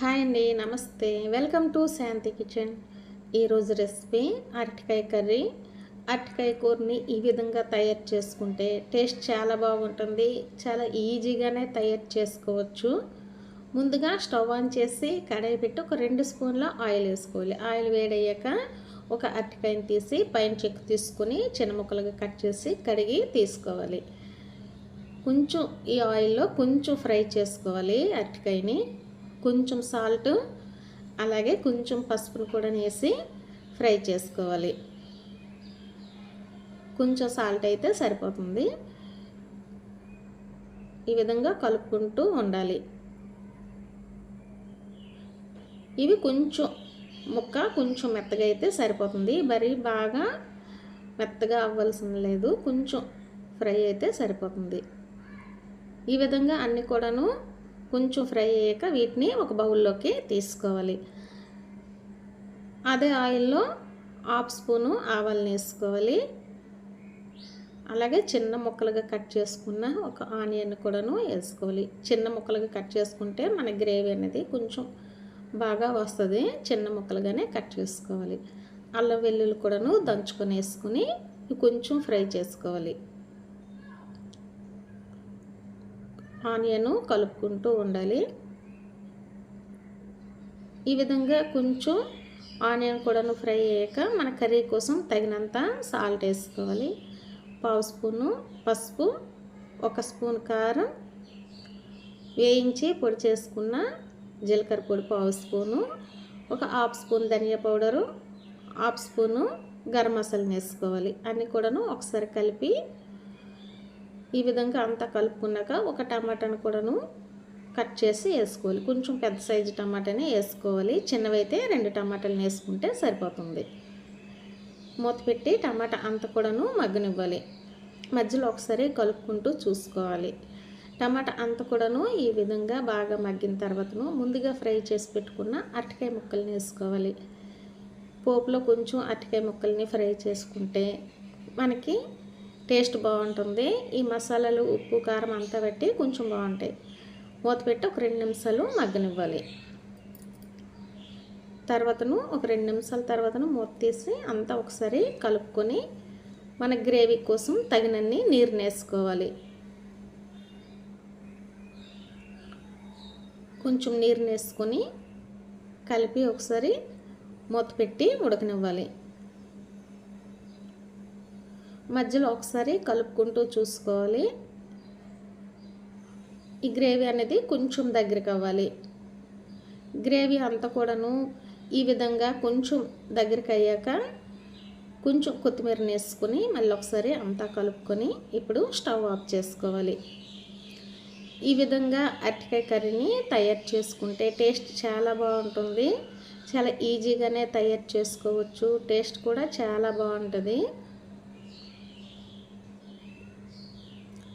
Hi అండి నమస్తే. Welcome to Shanti kitchen. ఈరోజు రెసిపీ అరటికాయ కర్రీ. అరటికాయ కూరని ఈ విధంగా తయారు చేసుకుంటే టేస్ట్ చాలా బాగుంటుంది. చాలా ఈజీగానే తయారు చేసుకోవచ్చు. ముందుగా స్టవ్ ఆన్ చేసి కడాయి పెట్టి ఒక రెండు స్పూన్ల ఆయిల్ వేసుకోవాలి. ఆయిల్ వేడయ్యాక ఒక అరటికాయని తీసి పైన చెక్కు తీసుకొని చిన్న ముక్కలుగా కట్ చేసి కడిగి తీసుకోవాలి. కొంచెం ఈ ఆయిల్లో కొంచెం ఫ్రై చేసుకోవాలి అరటికాయని. కొంచెం సాల్ట్ అలాగే కొంచెం పసుపును కూడా వేసి ఫ్రై చేసుకోవాలి. కొంచెం సాల్ట్ అయితే సరిపోతుంది. ఈ విధంగా కలుపుకుంటూ ఉండాలి. ఇవి కొంచెం ముక్క కొంచెం మెత్తగా అయితే సరిపోతుంది. మరి బాగా మెత్తగా అవ్వాల్సిన లేదు. కొంచెం ఫ్రై అయితే సరిపోతుంది. ఈ విధంగా అన్నీ కూడాను కొంచెం ఫ్రై అయ్యాక వీటిని ఒక బౌల్లోకి తీసుకోవాలి. అదే ఆయిల్లో హాఫ్ స్పూను ఆవాలని వేసుకోవాలి. అలాగే చిన్న ముక్కలుగా కట్ చేసుకున్న ఒక ఆనియన్ కూడాను వేసుకోవాలి. చిన్న ముక్కలుగా కట్ చేసుకుంటే మన గ్రేవీ అనేది కొంచెం బాగా వస్తుంది. చిన్న ముక్కలుగానే కట్ చేసుకోవాలి. అల్లం వెల్లుల్లి కూడాను దంచుకొని వేసుకొని కొంచెం ఫ్రై చేసుకోవాలి. ఆనియన్ కలుపుకుంటూ ఉండాలి. ఈ విధంగా కొంచెం ఆనియన్ కూడాను ఫ్రై అయ్యాక మన కర్రీ కోసం తగినంత సాల్ట్ వేసుకోవాలి. పావు స్పూను పసుపు ఒక స్పూన్ కారం వేయించి పొడి చేసుకున్న జీలకర్ర పొడి పావు స్పూను ఒక హాఫ్ స్పూన్ ధనియా powder half spoon garam masala వేసుకోవాలి. అన్నీ కూడాను ఒకసారి కలిపి ఈ విధంగా అంతా కలుపుకున్నాక ఒక టమాటాను కూడాను కట్ చేసి వేసుకోవాలి. కొంచెం పెద్ద సైజు టమాటానే వేసుకోవాలి. చిన్నవైతే రెండు టమాటాలు వేసుకుంటే సరిపోతుంది. మూత పెట్టి టమాటా అంత కూడాను మగ్గనివ్వాలి. మధ్యలో ఒకసారి కలుపుకుంటూ చూసుకోవాలి. టమాటా అంత కూడాను ఈ విధంగా బాగా మగ్గిన తర్వాతను ముందుగా ఫ్రై చేసి పెట్టుకున్న అరటికాయ ముక్కల్ని వేసుకోవాలి. పోపులో కొంచెం అరటికాయ ముక్కల్ని ఫ్రై చేసుకుంటే మనకి టేస్ట్ బాగుంటుంది. ఈ మసాలాలు ఉప్పు కారం అంతా పెట్టి కొంచెం బాగుంటాయి. మూత పెట్టి ఒక రెండు నిమిషాలు మగ్గనివ్వాలి. తర్వాతను ఒక రెండు నిమిషాల తర్వాతను మూత తీసి అంతా ఒకసారి కలుపుకొని మన గ్రేవీ కోసం తగినన్ని నీరు వేసుకోవాలి. కొంచెం నీరు వేసుకొని కలిపి ఒకసారి మూత పెట్టి ఉడకనివ్వాలి. మధ్యలో ఒకసారి కలుపుకుంటూ చూసుకోవాలి. ఈ గ్రేవీ అనేది కొంచెం దగ్గరికి అవ్వాలి. గ్రేవీ అంతా కూడాను ఈ విధంగా కొంచెం దగ్గరికి అయ్యాక కొంచెం కొత్తిమీర వేసుకొని మళ్ళీ ఒకసారి అంతా కలుపుకొని ఇప్పుడు స్టవ్ ఆఫ్ చేసుకోవాలి. ఈ విధంగా అరటికాయ కర్రీని తయారు చేసుకుంటే టేస్ట్ చాలా బాగుంటుంది. చాలా ఈజీగానే తయారు చేసుకోవచ్చు. టేస్ట్ కూడా చాలా బాగుంటుంది.